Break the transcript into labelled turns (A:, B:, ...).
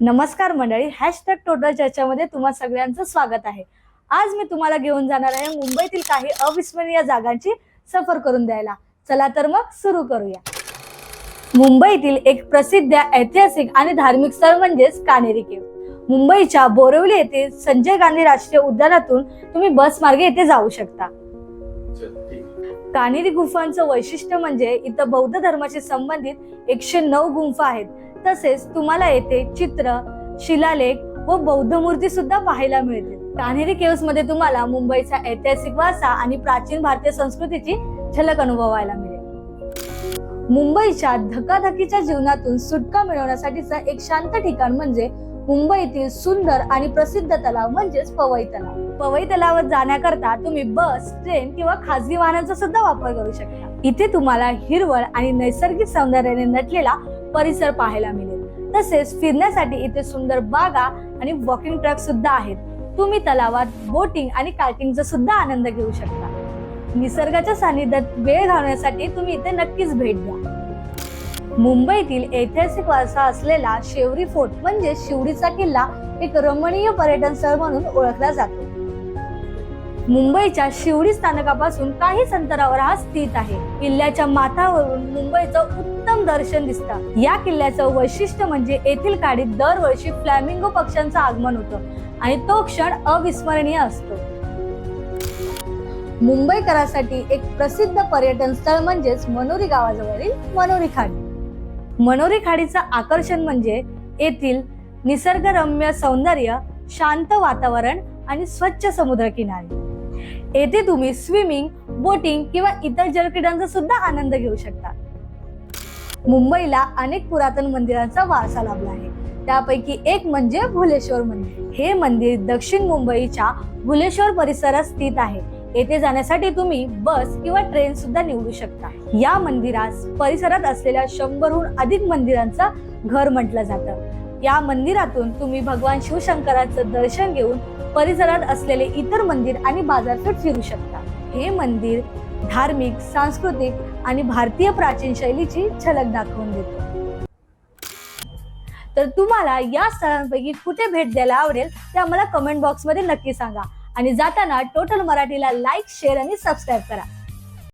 A: नमस्कार मंडळी hashtag total चर्चामध्ये तुम्हा सगळ्यांचं स्वागत आहे. आज मी तुम्हाला घेऊन जाणार आहे मुंबईतील काही अविस्मरणीय जागांची सफर करून द्यायला. चला तर मग सुरू करूया. मुंबईतील एक प्रसिद्ध ऐतिहासिक आणि धार्मिक स्थळ म्हणजेच कानेरी केव. मुंबईच्या बोरिवली येथे संजय गांधी राष्ट्रीय उद्यानातून तुम्ही बस मार्गे येथे जाऊ शकता. कानेरी गुंफांचं वैशिष्ट्य म्हणजे इथं बौद्ध धर्माशी संबंधित एकशे नऊ गुंफा आहेत. तसेच तुम्हाला येथे चित्र शिलालेख व बौद्ध मूर्ती सुद्धा पाहायला मिळतील. कान्हेरी केव्समध्ये तुम्हाला मुंबईचा ऐतिहासिक वारसा आणि प्राचीन भारतीय संस्कृतीची झलक अनुभवायला मिळेल. मुंबईच्या धकाधकीच्या जीवनातून सुटका मिळवण्यासाठीचं एक शांत ठिकाण म्हणजे मुंबईतील सुंदर आणि प्रसिद्ध तलाव म्हणजेच पवई तलाव. पवई तलावात जाण्याकरता तुम्ही बस ट्रेन किंवा खासगी वाहनांचा सुद्धा वापर करू शकता. इथे तुम्हाला हिरवळ आणि नैसर्गिक सौंदर्याने नटलेला परिसर पाहायला मिळेल. तसेच फिरण्यासाठी इथे सुंदर बागा आणि वॉकिंग ट्रॅक सुद्धा आहेत. तुम्ही तलावात बोटिंग आणि कार्टिंगचा सुद्धा आनंद घेऊ शकता. निसर्गाच्या सानिध्यात वेळ घालवण्यासाठी तुम्ही इथे नक्कीच भेट द्या. मुंबईतील ऐतिहासिक वारसा असलेला शेवरी फोर्ट म्हणजे शिवडीचा किल्ला एक रमणीय पर्यटन स्थळ म्हणून ओळखला जातो. मुंबईच्या शिवडी स्थानकापासून काहीच अंतरावर हा स्थित आहे. किल्ल्याच्या माथावरून मुंबईचं उत्तम दर्शन दिसतं. या किल्ल्याचं वैशिष्ट्य म्हणजे येथील काडीत दरवर्षी फ्लॅमिंगो पक्ष्यांचं आगमन होतं आणि तो क्षण अविस्मरणीय असतो. मुंबईकरांसाठी एक प्रसिद्ध पर्यटन स्थळ म्हणजेच मनोरी गावाजवळील मनोरी खाडी. मनोरी खाडीचं आकर्षण म्हणजे येथील निसर्गरम्य सौंदर्य शांत वातावरण आणि स्वच्छ समुद्रकिनारी. येथे तुम्ही स्विमिंग बोटिंग किंवा इतर जलक्रीडांचा सुद्धा आनंद घेऊ शकता. मुंबईला अनेक पुरातन मंदिरांचा वारसा लाभला आहे. त्यापैकी एक म्हणजे भुलेश्वर मंदिर. हे मंदिर दक्षिण मुंबईच्या भुलेश्वर परिसरात स्थित आहे. येथे जाण्यासाठी तुम्ही बस किंवा ट्रेन सुद्धा निवडू शकता. या मंदिरास परिसरात असलेल्या शंभरहून अधिक मंदिरांचं घर म्हटलं जातं. या मंदिरातून तुम्ही भगवान शिवशंकराचं दर्शन घेऊन परिसरात असलेले इतर मंदिर आणि बाजारपेठ फिरू शकता हे मंदिर धार्मिक सांस्कृतिक आणि भारतीय प्राचीन शैलीची झलक दाखवून देते. तर तुम्हाला या स्थळांपैकी कुठे भेट द्यायला आवडेल ते आम्हाला कमेंट बॉक्समध्ये नक्की सांगा. आणि जाताना टोटल मराठीला लाईक शेअर आणि सबस्क्राईब करा.